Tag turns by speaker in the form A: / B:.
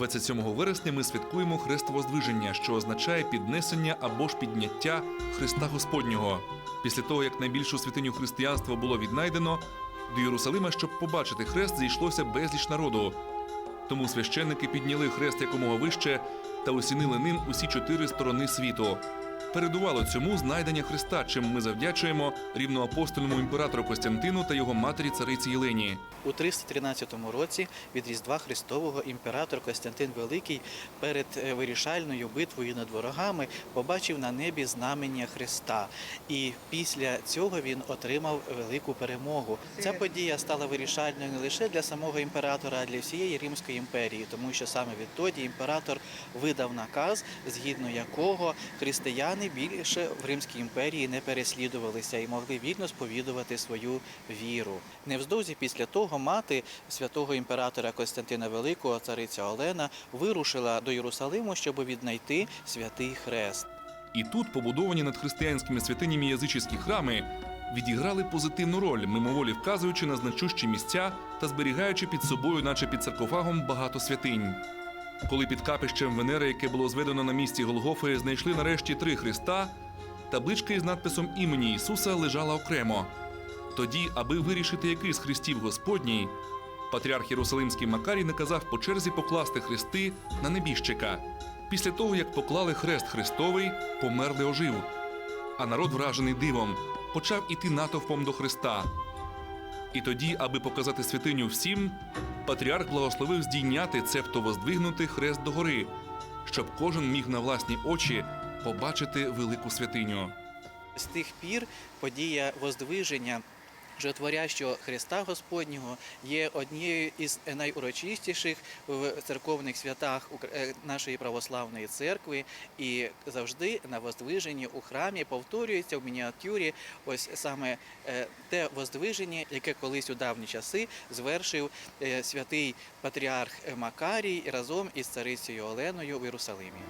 A: 27 вересня ми святкуємо Хрестовоздвиження, що означає піднесення або ж підняття Христа Господнього. Після того, як найбільшу святиню християнства було віднайдено, до Єрусалима, щоб побачити хрест, зійшлося безліч народу. Тому священники підняли хрест якомога вище та осінили ним усі чотири сторони світу. Передувало цьому знайдення Христа, чим ми завдячуємо рівноапостольному імператору Костянтину та його матері цариці Єлені.
B: У 313 році від Різдва Христового імператор Костянтин Великий перед е, вирішальною битвою над ворогами побачив на небі знамення Христа. І після цього він отримав велику перемогу. Ця подія стала вирішальною не лише для самого імператора, а для всієї Римської імперії, тому що саме відтоді імператор видав наказ, згідно якого християни більше в Римській імперії не переслідувалися і могли вільно сповідувати свою віру. Невздовзі після того мати святого імператора Костянтина Великого, цариця Олена, вирушила до Єрусалиму, щоб віднайти святий хрест.
A: І тут побудовані над християнськими святинями язичівські храми відіграли позитивну роль, мимоволі вказуючи на значущі місця та зберігаючи під собою, наче під саркофагом, багато святинь. Коли під капищем Венери, яке було зведено на місці Голгофи, знайшли нарешті три хреста, табличка із надписом імені Ісуса лежала окремо. Тоді, аби вирішити, який з хрестів Господній, патріарх Єрусалимський Макарій наказав по черзі покласти хрести на небіжчика. Після того, як поклали хрест Христовий, померли ожив. А народ, вражений дивом, почав іти натовпом до Христа. І тоді, аби показати святиню всім, патріарх благословив здійняти, цебто воздвигнути хрест догори, щоб кожен міг на власні очі побачити велику святиню.
B: З тих пір подія воздвиження Жотворящого Христа Господнього є однією із найурочистіших в церковних святах е, нашої православної церкви, і завжди на воздвиженні у храмі повторюється в мініатюрі ось саме е, те воздвиження, яке колись у давні часи звершив е, святий патріарх Макарій разом із царицею Оленою в Єрусалимі.